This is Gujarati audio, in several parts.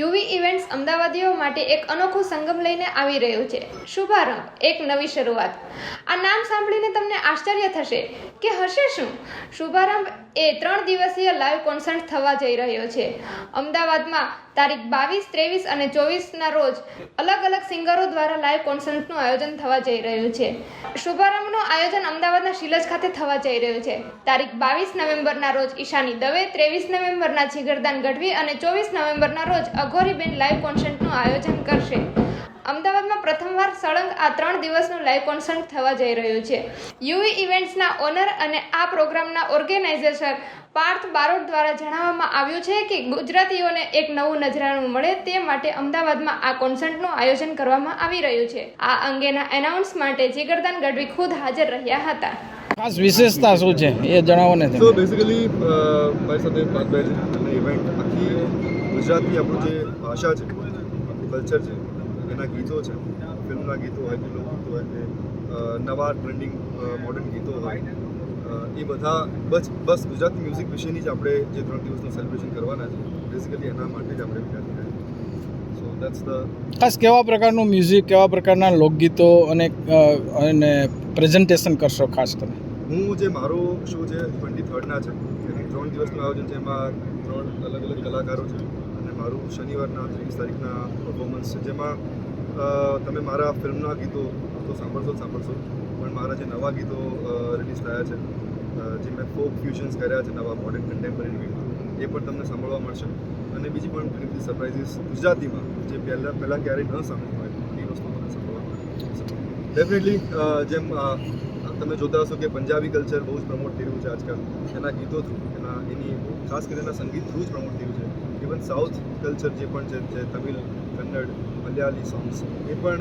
યુવી ઇવેન્ટ્સ અમદાવાદીઓ માટે એક અનોખું સંગમ લઈને આવી રહ્યું છે. શુભારંભ, એક નવી શરૂઆત. આ નામ સાંભળીને તમને આશ્ચર્ય થશે. કે હશે શું? શુભારંભ એ ત્રણ દિવસીય લાઈવ કોન્સર્ટ થવા જઈ રહ્યો છે. અમદાવાદમાં તારીખ બાવીસ, ત્રેવીસ અને ચોવીસના રોજ અલગ અલગ સિંગરો દ્વારા લાઈવ કોન્સર્ટનું આયોજન થવા જઈ રહ્યું છે. શુભારંભનું આયોજન અમદાવાદના શિલજ ખાતે થવા જઈ રહ્યું છે. તારીખ બાવીસ નવેમ્બરના રોજ ઈશાની દવે, ત્રેવીસ નવેમ્બરના જીગરદાન ગઢવી અને ચોવીસ નવેમ્બરના રોજ અઘોરીબેન લાઈવ કોન્સર્ટનું આયોજન કરશે. અમદાવાદમાં પ્રથમવાર સળંગ આ ત્રણ દિવસનું લાઈવ કોન્સર્ટ થવા જઈ રહ્યું છે. યુવી ઇવેન્ટ્સના ઓનર અને આ પ્રોગ્રામના ઓર્ગેનાઇઝેશન પાર્થ બારોટ દ્વારા જણાવવામાં આવ્યું છે કે ગુજરાતીઓને એક નવું નજરાણું મળે તે માટે અમદાવાદમાં આ કોન્સર્ટનું આયોજન કરવામાં આવી રહ્યું છે. આ અંગેના એનાઉન્સ માટે જીગરદાન ગઢવી ખુદ હાજર રહ્યા હતા. ખાસ વિશેષતા શું છે? એ જણાવો ને સો બેસિકલી મારી સાથે પાર્થભાઈ અને ઇવેન્ટ આખી ગુજરાતી આપણું જે ભાષા છે કલ્ચર છે એના ગીતો છે. ફિલ્મના ગીતો હોય કે લોકગીતો હોય કે નવા ટ્રેન્ડિંગ મોડર્ન ગીતો હોય એ બધા બસ બસ ગુજરાતી મ્યુઝિક વિશેની જ આપણે જે ત્રણ દિવસનું સેલિબ્રેશન કરવાના છે બેઝિકલી એના માટે જ આપણે વિચાર કર્યા સો દેટ્સ ધ ખાસ કેવા પ્રકારનું મ્યુઝિક કેવા પ્રકારના લોકગીતો અને અને પ્રેઝન્ટેશન કરશો ખાસ તમે? હું જે મારો શો છે ટ્વેન્ટી થર્ડના છે એની ત્રણ દિવસનું આયોજન છે એમાં ત્રણ અલગ અલગ કલાકારો છે અને મારું શનિવારના ત્રીસ તારીખના પરફોર્મન્સ છે જેમાં તમે મારા ફિલ્મના ગીતો તો સાંભળશો જ સાંભળશો. પણ મારા જે નવા ગીતો રિલીઝ થયા છે જે મેં ફોક ફ્યુઝન્સ કર્યા છે નવા મોડર્ન કન્ટેમ્પરરી ગીતો એ પણ તમને સાંભળવા મળશે. અને બીજી પણ ઘણી બધી સરપ્રાઇઝીસ ગુજરાતીમાં, જે પહેલાં પહેલાં ક્યારેય ન સાંભળ્યું હોય, એ વસ્તુ મને સાંભળવા મળશે ડેફિનેટલી જેમ તમે જોતા હશો કે પંજાબી કલ્ચર બહુ જ પ્રમોટ થઈ રહ્યું છે આજકાલ. એના ગીતો થ્રુ, એના, એની, ખાસ કરીને એના સંગીત થ્રુ જ પ્રમોટ થયું છે. ઇવન સાઉથ કલ્ચર જે પણ છે તમિલ, કન્નડ, મલયાલી સોંગ્સ એ પણ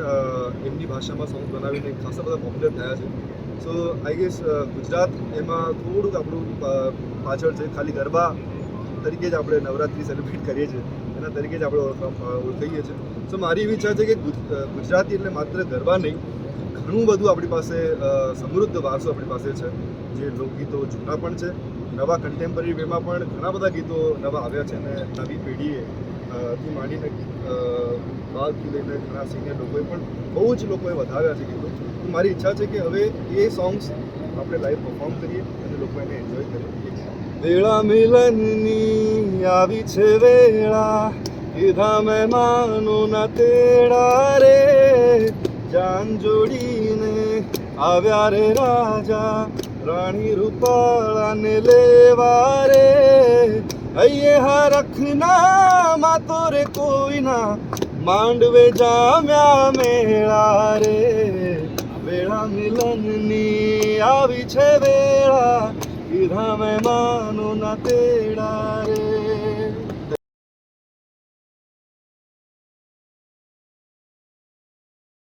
એમની ભાષામાં સોંગ્સ બનાવીને ખાસા બધા પોપ્યુલર થયા છે. સો આઈ ગેસ ગુજરાત એમાં થોડુંક આપણું પાછળ છે. ખાલી ગરબા તરીકે જ આપણે નવરાત્રિ સેલિબ્રેટ કરીએ છીએ. એના તરીકે જ આપણે ઓળખા- ઓળખાઈએ છીએ. સો મારી એવી ઈચ્છા છે કે ગુજરાતી એટલે માત્ર ગરબા નહીં ઘણું બધું આપણી પાસે સમૃદ્ધ વારસો આપણી પાસે છે. જે લોકગીતો જૂના પણ છે, નવા કન્ટેમ્પરરી વેમાં પણ ઘણા બધા ગીતો નવા આવ્યા છે અને નવી પેઢીએ થી માંડીને બાળથી લઈને ઘણા સિનિયર લોકોએ પણ બહુ જ લોકોએ વધાવ્યા છે ગીતો. મારી ઈચ્છા છે કે હવે એ સોંગ્સ આપણે લાઈવ પરફોર્મ કરીએ અને લોકો એને એન્જોય કરીએ. વેળા મિલનની આવી છે વેળા કીધા મહેમાનો ના તેડા રે. જાન જોડીને આવ્યા રે રાજા, રાણી રૂપાળાને લેવા રે. અહીંયા હા રખના માતો રે કોઈના માંડવે જામ્યા મેળા રે. વેળા મિલનની આવી છે વેળા, કીધા મહેમાનો ના તેડા રે.